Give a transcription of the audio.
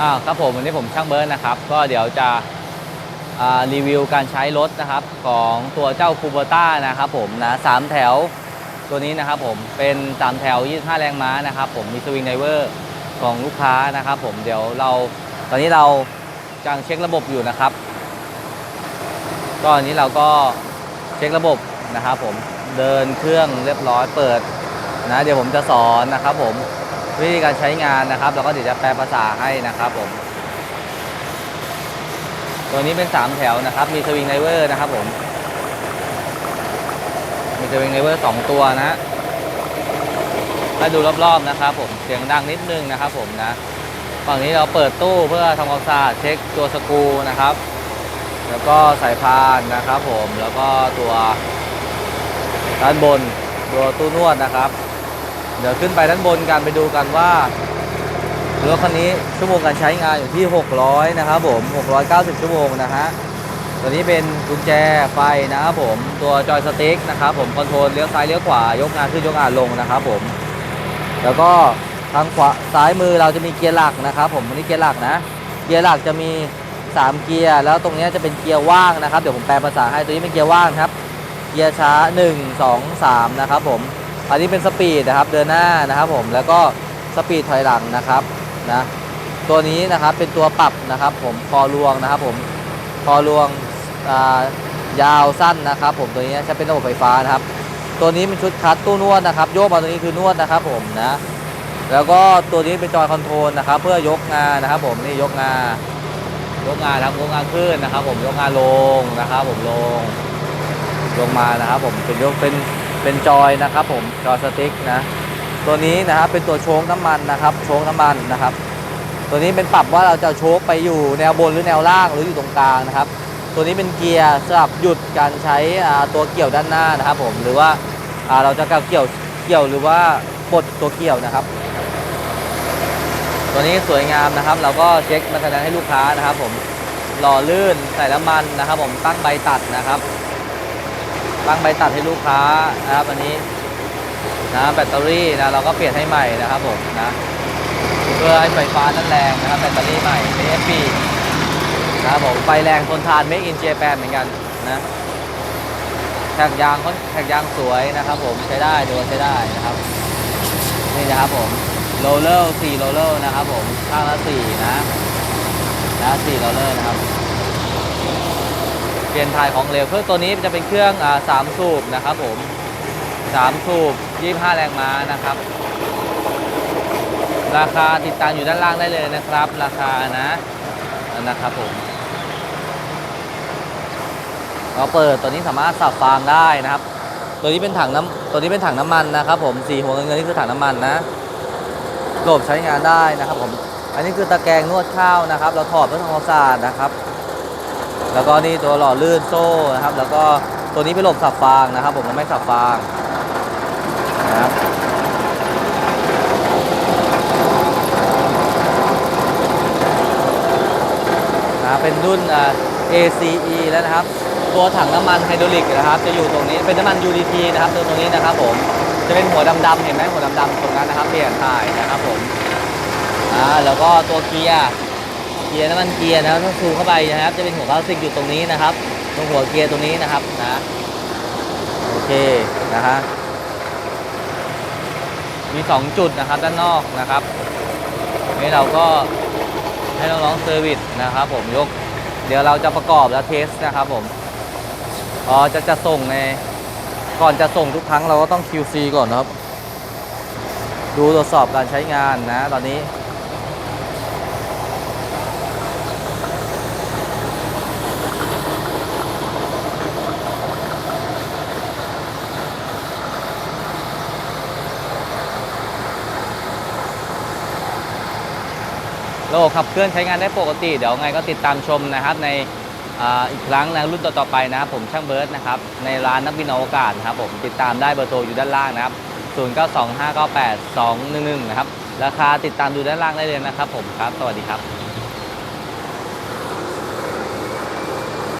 อ่าครับผมวันนี้ผมช่างเบิร์ดนะครับ ก็เดี๋ยวจะรีวิวการใช้รถนะครับของตัวเจ้าคูเบต้านะครับผมนะสามแถวตัวนี้นะครับผมเป็นสามแถว 25 แรงม้านะครับผมมีสวิงไดเวอร์ของลูกค้านะครับผมเดี๋ยวเราตอนนี้เรากำลังเช็คระบบอยู่นะครับก็อันนี้เราก็เช็คระบบนะครับผมเดินเครื่องเรียบร้อยเปิดนะเดี๋ยวผมจะสอนนะครับผม วิธีการใช้งานนะครับแล้วก็เดี๋ยวจะแปลภาษาให้นะครับผม ตัวนี้เป็น 3 แถวนะครับ มีสวิงไดเวอร์นะครับผม มีสวิงไดเวอร์สองตัวนะถ้าดูรอบๆนะครับผม เสียงดังนิดนึงนะครับผมนะ ฝั่งนี้เราเปิดตู้เพื่อทำความสะอาดเช็คตัวสกูนะครับ แล้วก็สายพานนะครับผม แล้วก็ตัวด้านบนตัวตู้นวดนะครับ เดี๋ยวขึ้นไปด้านบนกันไปดูกันว่ารถคันนี้ชั่วโมงการใช้งานอยู่ที่ 600 นะครับผม 690 ชั่วโมงนะฮะ ตัวนี้เป็นกุญแจไฟนะครับผม ตัวจอยสติ๊กนะครับผมคอนโทรลเลี้ยวซ้ายเลี้ยวขวายกงานขึ้นยกงานลงนะครับผม แล้วก็ทางขวาซ้ายมือเราจะมีเกียร์หลักนะครับผมอันนี้เกียร์หลักนะ เกียร์หลักจะมี 3 เกียร์แล้วตรงนี้จะเป็นเกียร์ว่างนะครับ เดี๋ยวผมแปลภาษาให้ตัวนี้เป็นเกียร์ว่างครับ เกียร์ช้า 1 2 3 นะครับผม อันนี้เป็นสปีดนะครับเดินหน้านะครับผมแล้วก็สปีดถอยหลังนะครับนะตัวนี้นะครับเป็นตัวปรับนะครับผมคอรวงนะครับผมคอรวงยาวสั้นนะครับผมตัวนี้จะเป็นระบบไฟฟ้านะครับ ตัวนี้เป็นชุดคัดตู้นวดนะครับ โยกมาตัวนี้คือนวดนะครับผมนะแล้วก็ตัวนี้เป็นจอยคอนโทรลนะครับ เพื่อยกงานนะครับ ผมนี่ยกงานยกงานครับยกงานขึ้นนะครับ ผมยกงานลงนะครับ ผมลงลงมานะครับ ผมเป็นยกเป็น เป็นจอยนะครับผมจอยสติ๊กนะตัวนี้นะครับเป็นตัวโชคน้ำมันนะครับโชคน้ำมันนะครับ ตัวนี้เป็นปรับว่าเราจะโชคไปอยู่แนวบนหรือแนวล่างหรืออยู่ตรงกลางนะครับ ตัวนี้เป็นเกียร์สำหรับหยุดการใช้ตัวเกี่ยวด้านหน้านะครับผมหรือว่าอ่าเราจะกับเกี่ยวเกี่ยวหรือว่าปลดตัวเกี่ยวนะครับ ตัวนี้สวยงามนะครับ เราก็เช็คมาแสดงให้ลูกค้านะครับ ผมหล่อลื่นใส่น้ำมันนะครับ ผมตั้งใบตัดนะครับ ตั้งใบตัดให้ลูกค้านะครับอันนี้นะแบตเตอรี่นะเราก็เปลี่ยนให้ใหม่นะครับผมนะเพื่อให้ไฟฟ้านั้นแรงนะครับแบตเตอรี่ใหม่ AFP นะครับผมไฟแรงทนทาน Make in Japan เหมือนกันนะแท็กยางก็แท็กยางสวยนะครับ ผมใช้ได้ดูใช้ได้นะครับ นี่นะครับผมโรลเลอร์สี่โรลเลอร์นะครับ ผมข้างละสี่นะนะสี่โรลเลอร์นะครับ เปลี่ยนถ่ายของเหลวเครื่องตัวนี้จะเป็นเครื่องสามสูบนะครับผมสามสูบยี่ห้าแรงม้านะครับ ราคาติดตามอยู่ด้านล่างได้เลยนะครับ ราคานะนะครับผมเราเปิดตัวนี้สามารถสับฟางได้นะครับ ตัวนี้เป็นถังน้ำตัวนี้เป็นถังน้ำมันนะครับ ผมสีหัวเงินๆนี่คือถังน้ำมันนะระบบใช้งานได้นะครับผมอันนี้คือตะแกรงนวดข้าวนะครับ เราถอดเพื่อทำความสะอาดนะครับ แล้วก็นี่ตัวหล่อลื่นโซ่นะครับ แล้วก็ตัวนี้เป็นระบสับฟางนะครับผมมันไม่สับฟางนะครับนะเป็นรุ่นอ่า ACE แล้วนะครับ ตัวถังน้ำมันไฮดรอลิกนะครับ จะอยู่ตรงนี้เป็นน้ำมัน UDT นะครับ ตัวตรงนี้นะครับผมจะเป็นหัวดำๆเห็นไหมหัวดำๆตรงนั้นนะครับเปลี่ยนถ่ายนะครับผมอ่าแล้วก็ตัวเกียร์ เกียร์น้ำมันเกียร์นะครับถ้าซูมเข้าไปนะครับ จะเป็นหัวพลาสติกอยู่ตรงนี้นะครับ ตรงหัวเกียร์ตรงนี้นะครับนะโอเคนะฮะมี 2 จุดนะครับด้านนอกนะครับนี่เราก็ให้น้องๆเซอร์วิสนะครับ ผมยก เดี๋ยวเราจะประกอบแล้วเทสนะครับผมอ๋อจะจะส่งในก่อนจะส่งทุกครั้งเราก็ต้อง QC ก่อนนะครับ ดูตรวจสอบการใช้งานนะ ตอนนี้ ระบบขับเคลื่อนใช้งานได้ปกติ เดี๋ยวไงก็ติดตามชมนะครับในอีกครั้งนะรุ่นต่อๆไปนะครับผมช่างเบิร์ดนะครับในร้านนักบินอวกาศนะครับผมติดตามได้เบอร์โทรอยู่ด้านล่างนะครับ 092598 211นะครับราคาติดตามดูด้านล่างได้เลยนะครับผมครับ สวัสดีครับ